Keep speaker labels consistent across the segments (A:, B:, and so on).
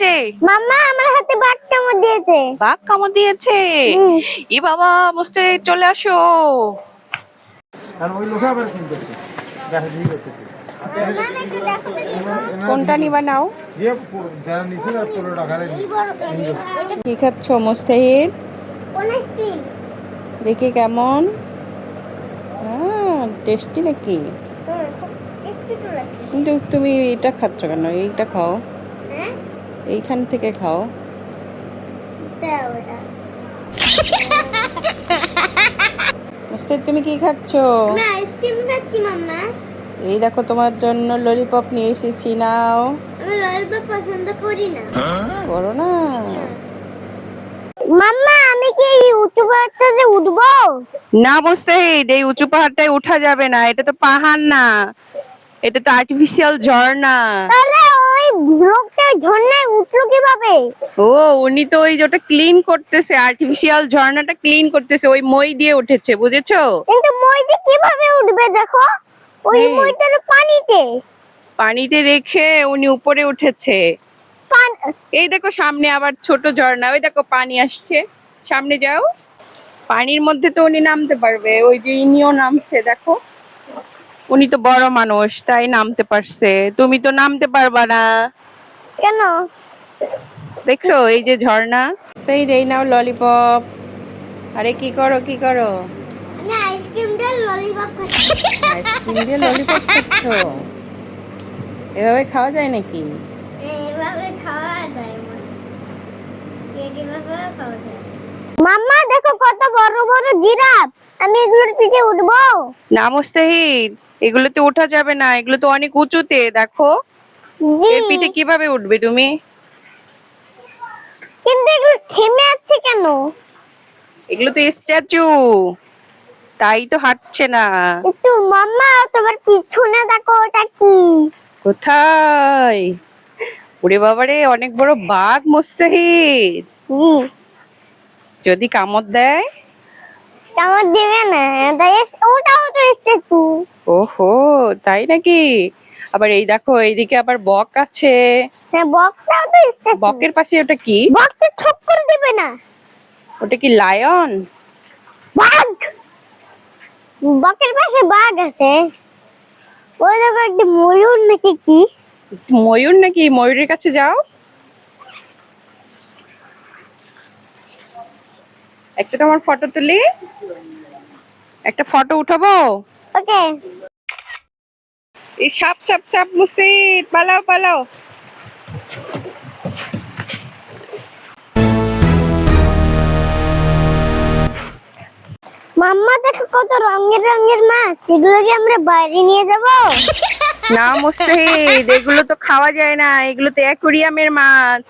A: হয়েছে
B: মাম্মা আমার হাতে বাঘ কামড় দিয়েছে।
A: বাঘ কামড় দিয়েছে। ই বাবা বসতে চলে আসো।
C: আর ওই লোকে আবার কিনতেছে দেখা করতেছে
A: কোনটা নিবা নাও? কি খাচ্ছ মুস্তাহিদ দেখি কেমন। টেস্টি নাকি?
B: হ্যাঁ
A: কিন্তু তুমি এটা খাচ্ছ কেন? এইটা খাও। এইখান থেকে খাও। তুমি কি খাচ্ছ?
B: আমি আইসক্রিম খাচ্ছি মাম্মা।
A: এই দেখো তোমার জন্য ললিপপ নিয়ে এসেছি নাও।
B: আমি ললিপপ পছন্দ করি না।
A: করো না।
B: মাম্মা আমি কি এই উঁচু পাহাড়টাতে উঠবো?
A: না মুস্তাহিদ এই উঁচু পাহাড়টায় উঠা যাবে না এটা তো পাহাড় না। এটা তো আর্টিফিশিয়াল ঝর্ণা।
B: তাহলে কীভাবে?
A: ও উনি তো ওই যেটা ক্লিন করতেছে আর্টিফিশিয়াল ঝর্ণাটা ক্লিন করতেছে ওই মই দিয়ে উঠেছে বুঝেছ?
B: কিন্তু মইতে কীভাবে উঠবে দেখো? ওই
A: হ্যাঁ।
B: মইটা তো পানিতে।
A: পানিতে রেখে উনি উপরে উঠেছে। এই দেখো সামনে আবার ছোট ঝর্ণা ওই দেখো পানি আসছে। সামনে যাও। পানির মধ্যে তো উনি নামতে পারবে ওই যে ইনিও নামছে দেখো। উনি তো বড় মানুষ তাই নামতে পারছে। তুমি তো নামতে পারবা না।
B: কেন?
A: দেখছ এই যে ঝর্ণা? এই নাও ললিপপ আরে কি করো কি করো?
B: আইসক্রিম দিয়ে ললিপপ খাচ্ছি।
A: আইসক্রিম দিয়ে ললিপপ খাচ্ছ? এভাবে খাওয়া যায় নাকি?
B: এইভাবে খাওয়া যায় আমার এইভাবে খাওয়া যায়? মাম্মা দেখো কত বড় বড় জিরাফ। আমি এগুলোর পিঠে উঠবো।
A: না মুস্তাহিদ এগুলোতে ওঠা যাবে না এগুলো তো অনেক উঁচুতে দেখো। এর পিঠে কীভাবে উঠবে তুমি?
B: কিন্তু এগুলো থেমে আছে কেন?
A: এগুলো তো স্ট্যাচু। তাই তো হাঁটছে না।
B: একটু মাম্মা তোমার পিছনে দেখো ওটা কি?
A: কোথায়? ওরে বাবারে অনেক বড় বাঘ মুস্তাহিদ। যদি কামড় দেয়?
B: কামড় দেবে না এস- ওটাও তো স্ট্যাচু।
A: ওহো তাই নাকি? আবার এই দেখো এইদিকে আবার বক আছে।
B: হ্যাঁ বকটাও তো স্ট্যাচু
A: বকের পাশে ওটা কি?
B: বক তো ছক করে দেবে না।
A: ওটা কি লায়ন?
B: বাঘ! বকের পাশে বাঘ আছে। ওই দেখো একটা ময়ূর নাকি কি?
A: ময়ূর নাকি? ময়ূরের কাছে যাও। একটা তোমার ফটো তুলি। একটা ফটো উঠাবো?
B: ওকে।
A: এই সাপ সাপ সাপ মুস্তিদ পালাও পালাও।
B: মাম্মা দেখো কত রঙের রঙের মাছ। এগুলো কি আমরা বাইরে নিয়ে যাব?
A: না মুস্তাহিদ এগুলো তো খাওয়া যায় না। এগুলো তো অ্যাকুরিয়ামের মাছ।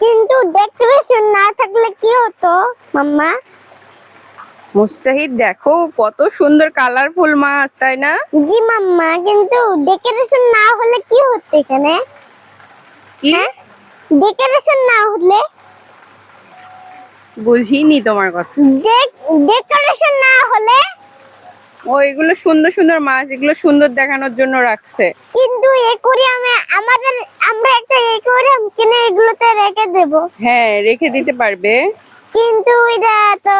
B: কিন্তু ডেকোরেশন না থাকলে কি হতো মাম্মা?
A: মুস্তাহিদ দেখো কত সুন্দর কালারফুল মাছ তাই না?
B: জি মাম্মা কিন্তু ডেকোরেশন না হলে কি হতো এখানে?
A: কি?
B: ডেকোরেশন না হলে?
A: বুঝিনি তোমার কথা।
B: ডেকোরেশন না হলে?
A: ও এগুলো সুন্দর সুন্দর মাছ এগুলো সুন্দর দেখানোর জন্য রাখছে।
B: কিন্তু একুরিয়ামে আমাদের আমরা একটা একুরিয়াম কিনে এগুলোতে রেখে দেব।
A: হ্যাঁ রেখে দিতে পারবে।
B: কিন্তু এটা তো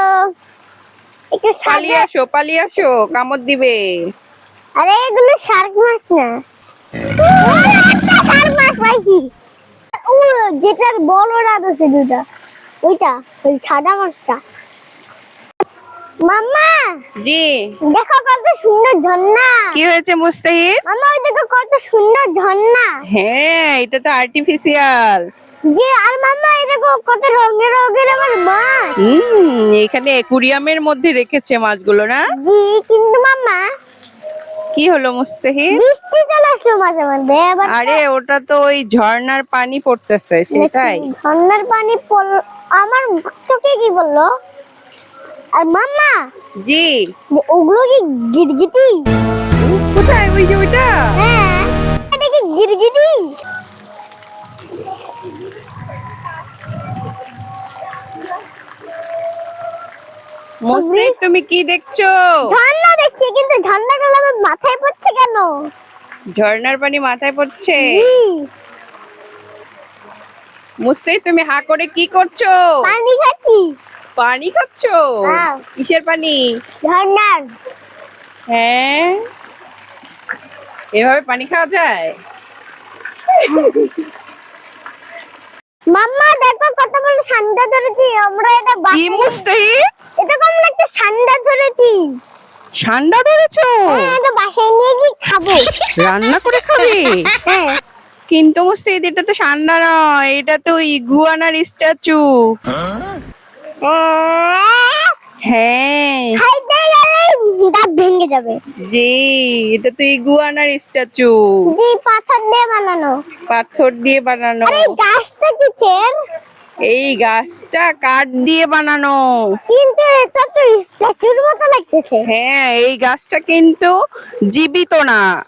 A: পালিয়ে আসো পালিয়ে আসো কামড় দিবে।
B: আরে এগুলো শার্ক মাছ না। শার্ক মাছ পাইছি। ও যেটার বড় রাত আছে দুটা। ওইটা ওই সাদা মাছটা। মাম্মা!
A: জি।
B: দেখো কত সুন্দর ঝর্ণা।
A: কি হয়েছে মুস্তাহিদ?
B: মাম্মা ওই দেখো কত সুন্দর ঝর্ণা।
A: হ্যাঁ এটা তো আর্টিফিশিয়াল
B: যে আর মাম্মা এই কত রঙের রঙের আমার মাছ
A: হুম এখানে অ্যাকুরিয়ামের মধ্যে রেখেছে মাছগুলো না?
B: জি কিন্তু মাম্মা
A: কি হলো মুস্তাহিদ
B: বৃষ্টি চলে আসলো মাঝে মাঝে
A: আরে ওটা তো ওই ঝর্ণার পানি পড়তেছে সেটাই।
B: ঝর্ণার পানি আমার চোখে কি বলল? আর মাম্মা
A: জি।
B: ওগুলো কি গিরগিটি?
A: কোথায়? ওই যে ওইটা?
B: হ্যাঁ এটা কি গিরগিটি?
A: তুমি কি দেখছ?
B: ঝর্ণা দেখছি কিন্তু ঝর্ণাটা আমার মাথায় পড়ছে কেন?
A: ঝর্ণার পানি মাথায় পড়ছে? তুমি হা করে কি করছ?
B: পানি খাচ্ছি।
A: পানি খাচ্ছো?
B: হ্যাঁ।
A: কিসের পানি?
B: ঝর্ণার।
A: হ্যাঁ। এভাবে পানি খাওয়া যায়?
B: মাম্মা দেখো কত বড় সান্ডা ধরেছি। আমরা এটা
A: কি
B: বাসায়
A: মুস্তাহিদ
B: এটা কম একটা সান্ডা ধরেছি।
A: সান্ডা ধরেছো?
B: হ্যাঁ এটা বাসায় নিয়ে গিয়ে খাব।
A: রান্না করে খাবে?
B: হ্যাঁ।
A: কিন্তু মুস্তাহিদ এটা তো সান্ডা নয় এটা তো ইগুয়ানার স্ট্যাচু
B: আহ,
A: হ্যাঁ
B: খাইতে গেলে দাঁত ভেঙে যাবে।
A: জি এটা তো ইগুয়ানার স্ট্যাচু।
B: দি পাথর দিয়ে বানানো।
A: পাথর দিয়ে বানানো।
B: আরে গাছটা
A: এই গাছটা কাঠ দিয়ে বানানো।
B: কিন্তু এটা তো স্ট্যাচুর মতো লাগতেছে।
A: হ্যাঁ এই গাছটা কিন্তু জীবিত না।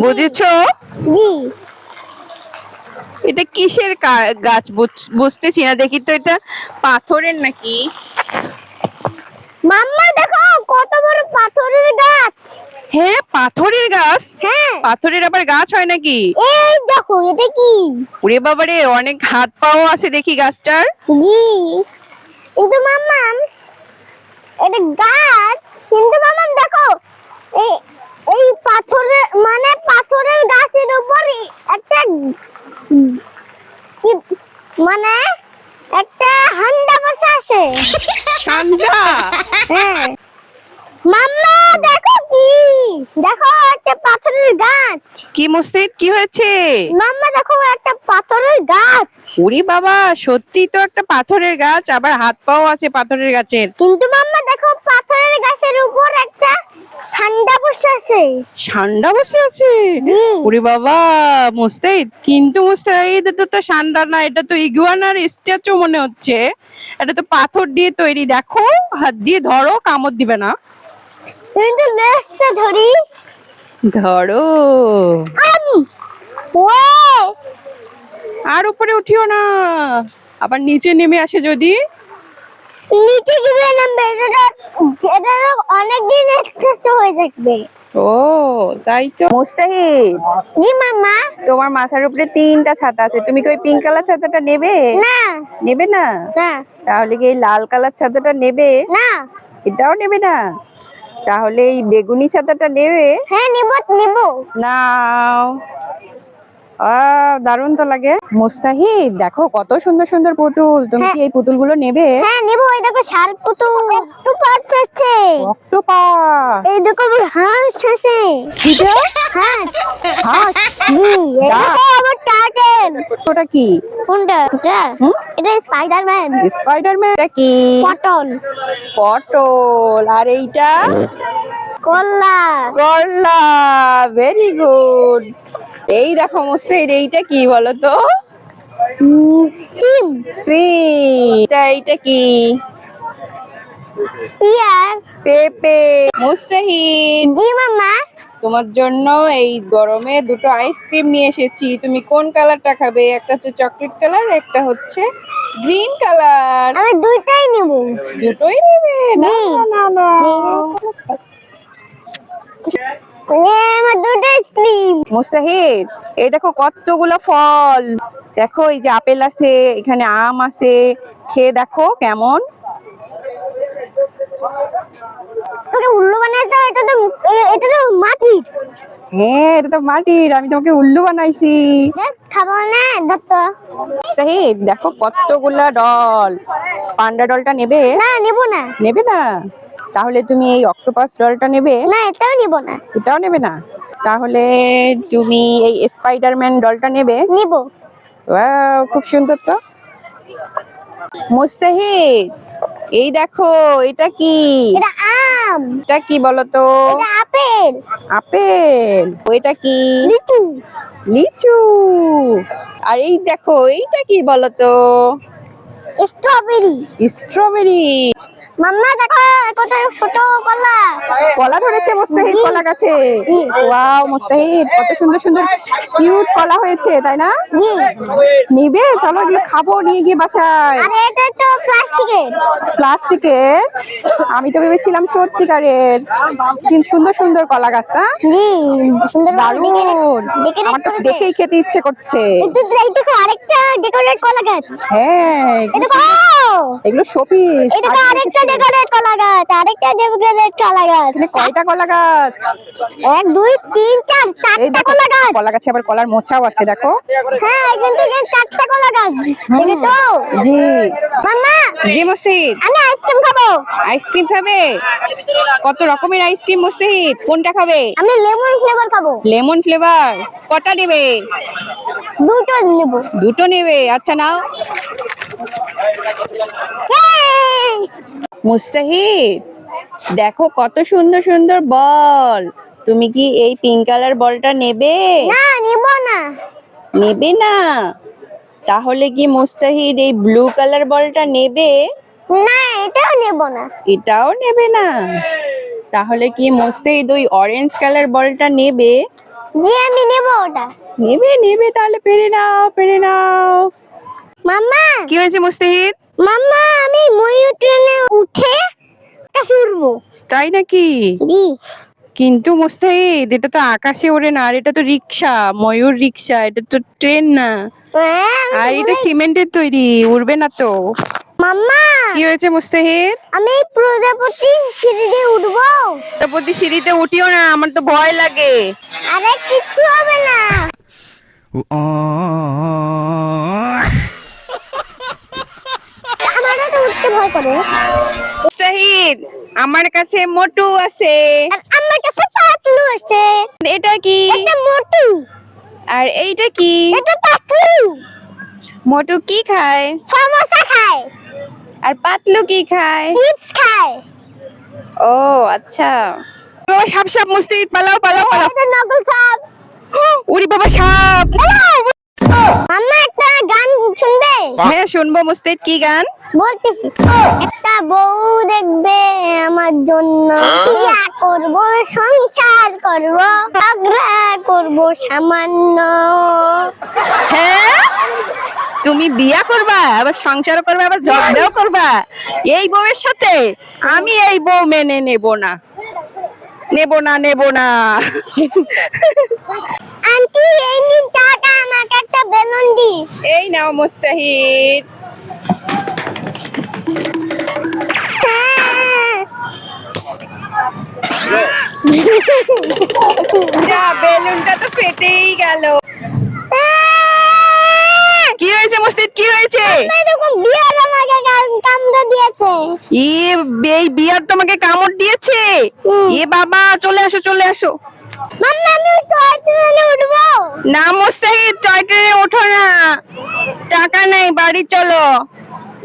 A: বুঝেছ?
B: জি।
A: এটা কিসের গাছ? বুঝ- বুঝতেছি না। দেখি তো এটা পাথরের নাকি?
B: মাম্মা দেখো কত বড় পাথরের গাছ
A: হ্যাঁ পাথরের গাছ
B: হ্যাঁ
A: পাথরের আবার গাছ হয় নাকি?
B: এই দেখো এটা কি?
A: ওরে বাবারে অনেক হাত পাও আছে দেখি গাছটার।
B: জি কিন্তু মাম্মাম এটা গাছ কিন্তু মাম্মাম দেখো এই এই পাথরের মানে পাথরের গাছের উপর একটা কি মানে একটা হান্ডা বসে আছে।
A: ঠান্ডা
B: হ্যাঁ। মাম্মা দেখো কি? দেখো একটা পাথরের গাছ।
A: কি মুস্তিদ কি হয়েছে?
B: মাম্মা দেখো একটা পাথরের গাছ।
A: ওরে বাবা সত্যি তো একটা পাথরের গাছ আবার হাত পাও আছে পাথরের গাছের।
B: কিন্তু মাম্মা দেখো পাথরের গাছের উপর একটা ঠান্ডা বসে আছে।
A: ঠান্ডা বসে আছে? ওরে বাবা মুস্তাহিদ কিন্তু মুস্তাহিদ এটা তো ঠান্ডা না এটা তো ইগুয়ানার স্ট্যাচু মনে হচ্ছে। এটা তো পাথর দিয়ে তৈরি দেখো হাত দিয়ে ধরো কামড় দিবে না।
B: কিন্তু লেজটা ধরি।
A: ধরো।
B: আমি। ও
A: আর উপরে উঠিও না। আবার নিচে নেমে আসে যদি।
B: নিচে গিয়ে নামবে। এটা এটা অনেক দিন এক্সেস হয়ে থাকবে।
A: ও তাই তো। মুস্তাহিদ।
B: জি মাম্মা
A: তোমার মাথার উপরে তিনটা ছাতা আছে। তুমি কি ওই পিঙ্ক কালার ছাতাটা নেবে?
B: না।
A: নেবে না?
B: না।
A: তাহলে কি এই লাল কালার ছাতাটা নেবে?
B: না।
A: এটাও নেবে না? তাহলে এই বেগুনি ছাতাটা নেবে?
B: হ্যাঁ নিব নিব।
A: নাও। দারুণ তো লাগে। মুস্তাহিদ দেখো কত সুন্দর সুন্দর পুতুল। তুমি কি এই পুতুলগুলো নেবে?
B: হ্যাঁ নিব। এই দেখো শার্ক পুতুল। একটু পাঁচ আছে
A: অক্টোপাস
B: এই দেখো হাঁস আছে।
A: কিটা
B: হাঁস
A: হাঁস?
B: জি এই আবার টার্টেল।
A: ওটা কি?
B: কোনটা? এটা?
A: হুম?
B: এটা স্পাইডারম্যান।
A: স্পাইডারম্যান এটা কি?
B: পটল।
A: পটল। আর এইটা?
B: কল্লা
A: করলা ভেরি গুড। এই দেখো মুস্তাহিদ এইটা কি বলো তো
B: সিম।
A: সি এটা এইটা কি?
B: ইয়ার
A: পেপে। মুস্তাহিদ
B: জি মামা।
A: তোমার জন্য এই গরমে দুটো আইসক্রিম নিয়ে এসেছি। তুমি কোন কালারটা খাবে? একটা হচ্ছে চকলেট কালার একটা হচ্ছে গ্রিন কালার
B: আমি দুইটাই নিব।
A: দুটোই নেবে? না না না। মুস্তাহিদ এই দেখো কতগুলো ফল। দেখো এই যে আপেল আছে এখানে আম আছে। খেয়ে দেখো কেমন।
B: তোকে উল্লু বানিয়েছ এটা তো এটা তো মাটির।
A: হ্যাঁ এটা তো মাটির আমি তোমাকে উল্লু বানাইছি।
B: খাব না দত্ত
A: দেখো কতগুলা ডল। পান্ডা ডলটা নেবে?
B: না নিব না।
A: নেবে না? তাহলে তুমি এই অক্টোপাস ডলটা নেবে?
B: না এটাও নিব না।
A: এটাও নেবে না? তাহলে তুমি এই স্পাইডারম্যান ডলটা নেবে?
B: নিব।
A: ওয়াও খুব সুন্দর তো। মুস্তাহিদ এই দেখো এটা কি?
B: এটা আম।
A: এটা কি বলো তো
B: এটা আপেল।
A: আপেল। ওইটা কি?
B: লিচু।
A: লিচু। আর এই দেখো এইটা কি বলো তো
B: স্ট্রবেরি।
A: স্ট্রবেরি।
B: মাম্মা দেখো কত ছোট কলা?
A: কলা ধরেছে মোস্তাহিদ কলা গাছে। ওয়াও মোস্তাহিদ কত সুন্দর সুন্দর কিউট কলা হয়েছে তাই না? নিবে চলো এগুলো খাব নিয়ে গিয়ে বাসায়।
B: আর এটা তো প্লাস্টিকের।
A: প্লাস্টিকের? আমি তো ভেবেছিলাম সত্যিকারের। সুন্দর সুন্দর কলা গাছ না?
B: জি সুন্দর
A: দারুণ। আমার তো দেখেই খেতে ইচ্ছে করছে।
B: এই দেখো আরেকটা ডেকোরেট কলা গাছ।
A: হ্যাঁ এগুলো- শোপিস
B: এটা আরেকটা ডেকোরেট কলা গাছ আরেকটা ডেকোরেট কলা গাছ
A: কয়টা কলা গাছ
B: এক দুই তিন চার চারটা
A: দেখো
B: কলা গাছ
A: কলা গাছে আবার কলার মোচাও আছে দেখো।
B: হ্যাঁ কিন্তু চারটা কলা গাছ দেখেছ?
A: জি।
B: আমি আইসক্রিম খাব।
A: আইসক্রিম খাবে? কত রকমের আইসক্রিম মুস্তাহিদ? কোনটা খাবে?
B: আমি লেমন ফ্লেভার খাব।
A: Lemon flavour. কটা নেবে?
B: দুটো নেব।
A: দুটো নেবে। আচ্ছা নাও। মুস্তাহিদ দেখো কত সুন্দর সুন্দর বল। তুমি কি এই পিঙ্ক কালার বলটা নেবে?
B: না নেব না।
A: নেবে না? তাহলে কি মুস্তাহিদ এই ব্লু কালার বলটা নেবে?
B: না এটাও নেব না।
A: এটাও নেবে না? তাহলে কি মুস্তাহিদ ওই অরেঞ্জ কালার বলটা নেবে?
B: জি আমি নেব ওটা।
A: নেবে নেবে তাহলে পেরে নাও পেরে নাও।
B: মাম্মা!
A: কি হয়েছে মুস্তাহিদ?
B: মাম্মা আমি ময়ূর ট্রেনে উঠে কাছে উঠবো।
A: তাই নাকি?
B: জি।
A: কিন্তু মুস্তাহিদ এটা তো আকাশে ওড়ে না আর এটা তো রিক্সা ময়ূর রিক্সা এটা তো ট্রেন না। আর এটা সিমেন্টের তৈরি উড়বে না তো।
B: মাম্মা!
A: কি হয়েছে মুস্তাহিদ?
B: আমি প্রজাপতি সিঁড়ি দিয়ে উঠবো।
A: প্রতি সিঁড়িতে উঠিও না আমার তো ভয় লাগে।
B: আরে কিচ্ছু হবে না। আমারও তো উঠতে ভয় করে।
A: মুস্তাহিদ আমার কাছে মোটু আছে।
B: আর আমার কাছে পাতলু আছে।
A: এটা কি?
B: এটা মোটু।
A: আর এইটা কি?
B: এটা পাতলু।
A: মোটু কি খায়?
B: সমোসা খায়।
A: আর পাতলু কি খায়?
B: চিপস খায়।
A: ও আচ্ছা। বাবা সাপ সাপ মুস্তাহিদ পালাও পালাও পালাও।
B: এটা নকল সাপ।
A: উরি বাবা সাপ।
B: মাম্মা একটা গান শুনবে?
A: হ্যাঁ শুনব মুস্তাহিদ কি গান?
B: বলতেছি একটা বউ দেখবে আমার জন্য। বিয়া করব সংসার করব ঝগড়া করব সামান্য।
A: হ্যাঁ? তুমি বিয়া করবা আবার সংসার করবা আবার ঝগড়াও করবা। এই বউয়ের সাথে আমি এই বউ মেনে নেব না। নেব না নেব না।
B: আন্টি এই নিন টাকা আমাকে একটা বেলুন দি
A: এই নাও মুস্তাহিদ। যা বেলুনটা তো ফেটেই গেল। কি হয়েছে মুস্তাহিদ কি হয়েছে?
B: বিয়ার আমাকে দিয়েছে
A: এই বিয়ার তোমাকে কামড় দিয়েছে? এ বাবা চলে আসো চলে আসো।
B: মাম্মা আমি টয় ট্রেনে উঠবো।
A: না মুস্তাহিদ টয় ট্রেনে ওঠো না। টাকা নেই বাড়ি চলো।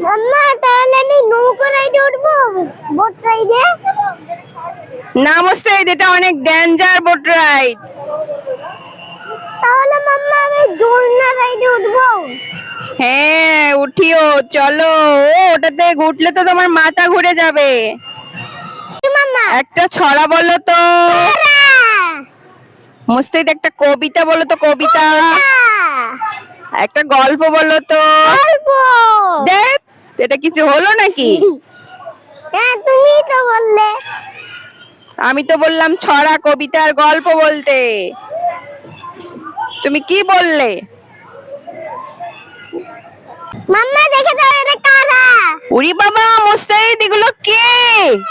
B: মাম্মা তাহলে আমি নৌকো রাইডে উঠবো বোট রাইডে
A: না মুস্তাহিদ এটা অনেক ডেঞ্জার বোট রাইড
B: তাহলে মাম্মা আমি দোলনা রাইডে উঠবো।
A: হ্যাঁ উঠিও চলো। ও ওটাতে ঘুরলে তো তোমার মাথা ঘুরে যাবে।
B: মাম্মা?
A: একটা ছড়া বলো তো। মুস্তাহিদ একটা কবিতা বলো তো কবিতা। একটা গল্প বলো তো।
B: গল্প!
A: দেখ এটা কিছু হলো নাকি?
B: হ্যাঁ তুমি তো বললে।
A: আমি তো বললাম ছড়া কবিতার গল্প বলতে। তুমি কি বললে?
B: মাম্মা দেখে দাও এটা কারা?
A: উরি বাবা মুস্তাহিদ এগুলো কে?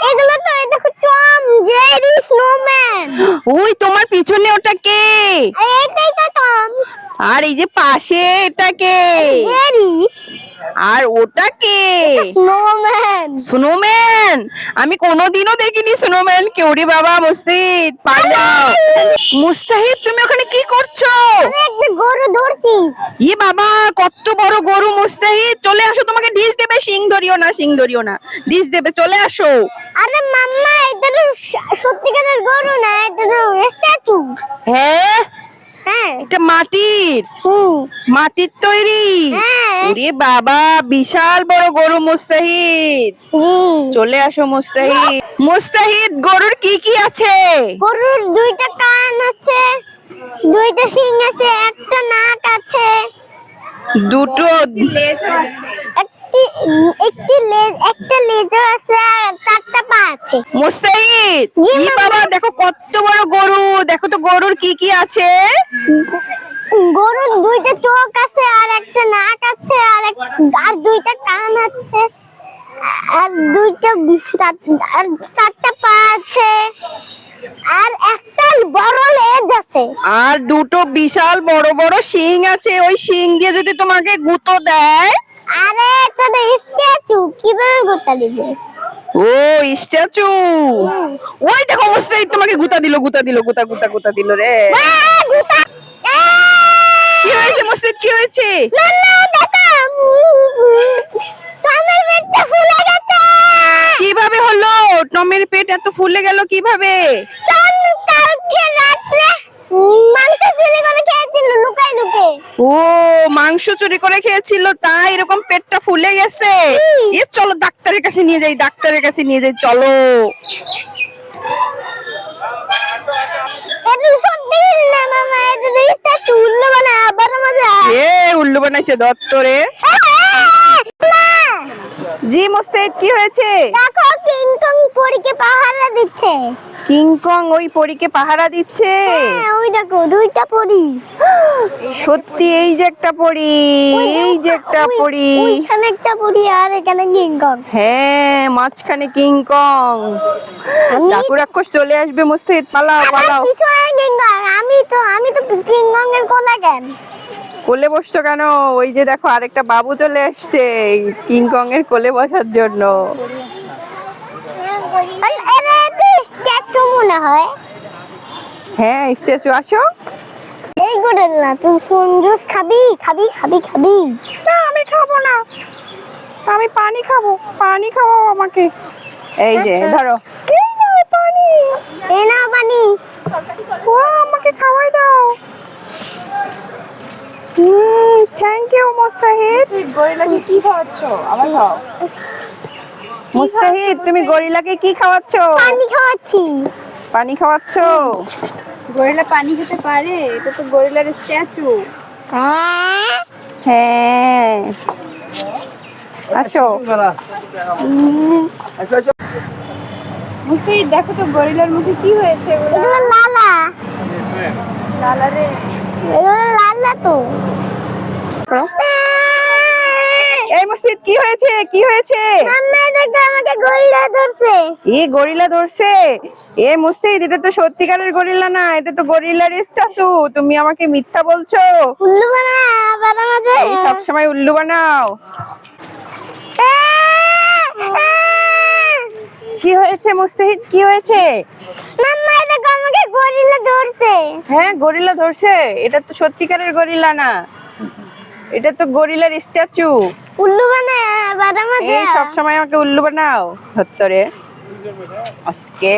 B: এগুলো তো এই দেখো টম জেরি স্নোম্যান
A: ওই তোমার পিছনে ওটা কে?
B: এইটাই তো টম।
A: আর এই যে পাশে এটা কে আর ওটা কে
B: স্নোম্যান
A: স্নোম্যান আমি কোনোদিনও দেখিনি স্নোম্যান কে ওরে বাবা মুস্তাহিদ পালাও মুস্তাহিদ তুমি ওখানে কি করছ?
B: গরু ধরছি।
A: ই বাবা কত বড় গরু মুস্তাহিদ। চলে আসো তোমাকে ডিশ দেবে। সিং ধরিও না সিং ধরিও না। ডিশ দেবে চলে আসো।
B: আরে মাম্মা এটা তো সত্যিকারের গরু না এটা তো স্ট্যাচু
A: হ্যাঁ? এটা মাটির। মাটির তৈরি।
B: হ্যাঁ।
A: ওরে বাবা বিশাল বড় গরু মুস্তাহিদ। চলে আসো মুস্তাহিদ। মুস্তাহিদ গরুর কি কি আছে?
B: গরুর দুইটা কান আছে দুইটা শিং আছে একটা নাক আছে।
A: দুটো
B: একটি একটি লেজ একটা লেজার আছে আর চারটা আছে
A: মুস্তাহিদ
B: জি,
A: বাবা। দেখো কত বড় গরু দেখো তো গরুর কি কি আছে।
B: গরুর দুইটা চোখ আছে আর একটা নাক আছে আর আর দুইটা কান আছে আর দুইটা আর চারটা পা আছে আর একটা বড় লেজ আছে।
A: আর দুটো বিশাল বড় বড় শিং আছে ওই শিং দিয়ে যদি তোমাকে গুঁতো দেয়।
B: আরে তো স্ট্যাচু কীভাবে গোতা দিবে?
A: ও, স্ট্যাচু! ওই দেখো মুস্তাহিদ তোমাকে গুতা দিল গুতা দিল, গুতা গুতা গুতা দিল রে। কি হয়েছে মুস্তাহিদ কি হয়েছে? কীভাবে হলো? টমের পেট এত ফুলে গেল কীভাবে?
B: কালকে রাত্রে মাংস চুরি করে খেয়েছিল লুকাই লুকে।
A: ও মাংস চুরি করে খেয়েছিল তাই এরকম পেটটা ফুলে গেছে। এ চলো ডাক্তারের কাছে নিয়ে যাই ডাক্তারের কাছে নিয়ে যাই চলো। উল্লু বানাইছে দত্তরে জি মুস্তাহিদ কি হয়েছে?
B: দেখো কিং কং পরীকে পাহারা দিচ্ছে।
A: কিংকং ওই পরীকে পাহারা দিচ্ছে।
B: হ্যাঁ ওই দেখো দুইটা পরি।
A: সত্যি এই যে একটা পরী এই যে একটা পরী।
B: ওইখানে একটা পরি আর এখানে কিং কং।
A: হ্যাঁ মাঝখানে কিংকং ডাকু রাক্ষস চলে আসবে মুস্তাহিদ পালাও পালাও।
B: পিছনে আমি তো আমি তো কিং কং এর কোলা কেন?
A: কোলে বসছো কেন? ওই যে দেখো আরেকটা বাবু চলে আসছে কিংকং এর কোলে বসার জন্য।
B: তো স্ট্যাচু মনে হয়।
A: হ্যাঁ স্ট্যাচু আসো।
B: এই করে না তুই সঞ্জুস খাবি? খাবি খাবি খাবি।
A: না আমি খাব না। আমি পানি খাব পানি খাওয়াও আমাকে। এই যে ধরো। এই নাও পানি।
B: এ না পানি।
A: ও আমাকে খাওয়াই দাও। হুম থ্যাংক ইউ মুস্তাহিদ
D: গরিলাকে কি খাওয়াচ্ছ? আমার খাও।
A: মুস্তাহিদ তুমি গরিলাকে কি খাওয়াচ্ছ?
B: পানি খাওয়াচ্ছি।
A: পানি খাওয়াচ্ছো?
D: গরিলা পানি খেতে পারে এটা তো গরিলার স্ট্যাচু।
B: হ্যাঁ।
A: হ্যাঁ আসো।
D: বুঝতেই দেখো তো গরিলার মুখে কি হয়েছে
B: এগুলো। লালা।
D: লালারে
B: এগুলো লালা তো।
A: এই মুস্তাহিদ কি হয়েছে? কি হয়েছে?
B: গরিলা ধরছে।
A: এ গরিলা ধরছে? এ এটা তো সত্যিকারের গরিলা না এটা তো গরিলার স্ট্যাচু তুমি আমাকে মিথ্যা বলছো।
B: উল্লু বানা আবার আমাদের
A: এই সব সময় উল্লু বানাও। কি হয়েছে মুস্তাহিদ? কি হয়েছে?
B: মাম্মা দেখো আমাকে গরিলা ধরছে।
A: হ্যাঁ গরিলা ধরছে। এটা তো সত্যিকারের গরিলা না। এটা তো গরিলার স্ট্যাচু।
B: উল্লু বানা আবার আমাদের
A: এই সব সময় আমাকে উল্লু বানাও ধত্তরে। আজকে